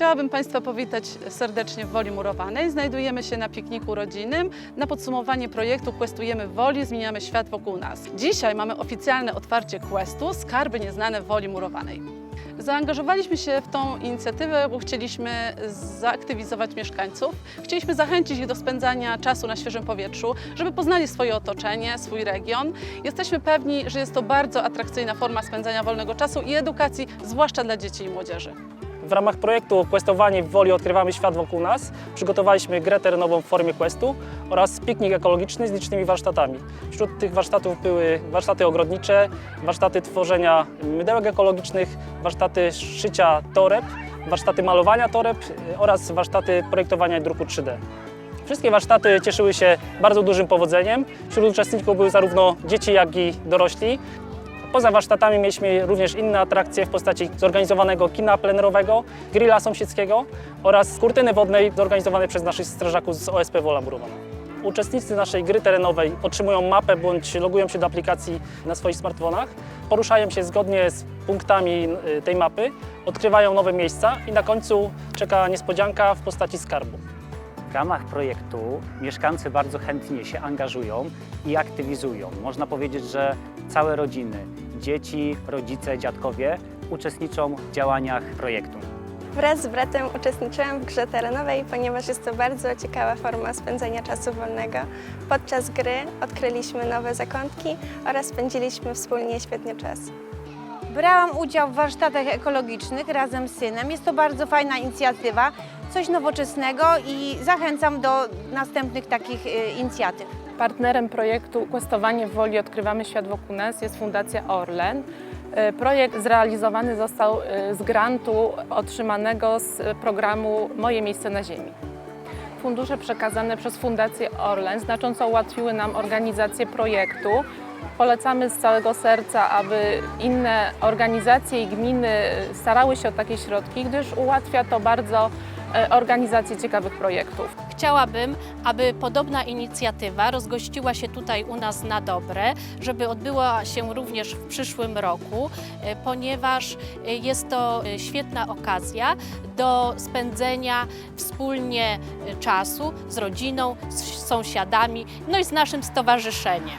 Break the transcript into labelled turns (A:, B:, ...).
A: Chciałabym Państwa powitać serdecznie w Woli Murowanej. Znajdujemy się na pikniku rodzinnym. Na podsumowanie projektu Questujemy w Woli, zmieniamy świat wokół nas. Dzisiaj mamy oficjalne otwarcie Questu Skarby Nieznane w Woli Murowanej. Zaangażowaliśmy się w tą inicjatywę, bo chcieliśmy zaaktywizować mieszkańców. Chcieliśmy zachęcić ich do spędzania czasu na świeżym powietrzu, żeby poznali swoje otoczenie, swój region. Jesteśmy pewni, że jest to bardzo atrakcyjna forma spędzania wolnego czasu i edukacji, zwłaszcza dla dzieci i młodzieży.
B: W ramach projektu Questowanie w Woli odkrywamy świat wokół nas przygotowaliśmy grę terenową w formie questu oraz piknik ekologiczny z licznymi warsztatami. Wśród tych warsztatów były warsztaty ogrodnicze, warsztaty tworzenia mydełek ekologicznych, warsztaty szycia toreb, warsztaty malowania toreb y, oraz warsztaty projektowania i druku 3D. Wszystkie warsztaty cieszyły się bardzo dużym powodzeniem. Wśród uczestników były zarówno dzieci, jak i dorośli. Poza warsztatami mieliśmy również inne atrakcje w postaci zorganizowanego kina plenerowego, grilla sąsiedzkiego oraz kurtyny wodnej zorganizowanej przez naszych strażaków z OSP Wola Murowana. Uczestnicy naszej gry terenowej otrzymują mapę bądź logują się do aplikacji na swoich smartfonach, poruszają się zgodnie z punktami y, tej mapy, odkrywają nowe miejsca i na końcu czeka niespodzianka w postaci skarbu.
C: W ramach projektu mieszkańcy bardzo chętnie się angażują i aktywizują. Można powiedzieć, że całe rodziny, dzieci, rodzice, dziadkowie uczestniczą w działaniach projektu.
D: Wraz z bratem uczestniczyłam w grze terenowej, ponieważ jest to bardzo ciekawa forma spędzania czasu wolnego. Podczas gry odkryliśmy nowe zakątki oraz spędziliśmy wspólnie świetny czas.
E: Brałam udział w warsztatach ekologicznych razem z synem. Jest to bardzo fajna inicjatywa, coś nowoczesnego i zachęcam do następnych takich y, inicjatyw.
F: Partnerem projektu Questowanie w Woli Odkrywamy Świat wokół nas jest Fundacja Orlen. E, Projekt zrealizowany został e, z grantu otrzymanego z programu Moje Miejsce na Ziemi. Fundusze przekazane przez Fundację Orlen znacząco ułatwiły nam organizację projektu. Polecamy z całego serca, aby inne organizacje i gminy starały się o takie środki, gdyż ułatwia to bardzo organizację ciekawych projektów.
G: Chciałabym, aby podobna inicjatywa rozgościła się tutaj u nas na dobre, żeby odbyła się również w przyszłym roku, e, ponieważ e, jest to e, świetna okazja do spędzenia wspólnie e, czasu z rodziną, z sąsiadami, no i z naszym stowarzyszeniem.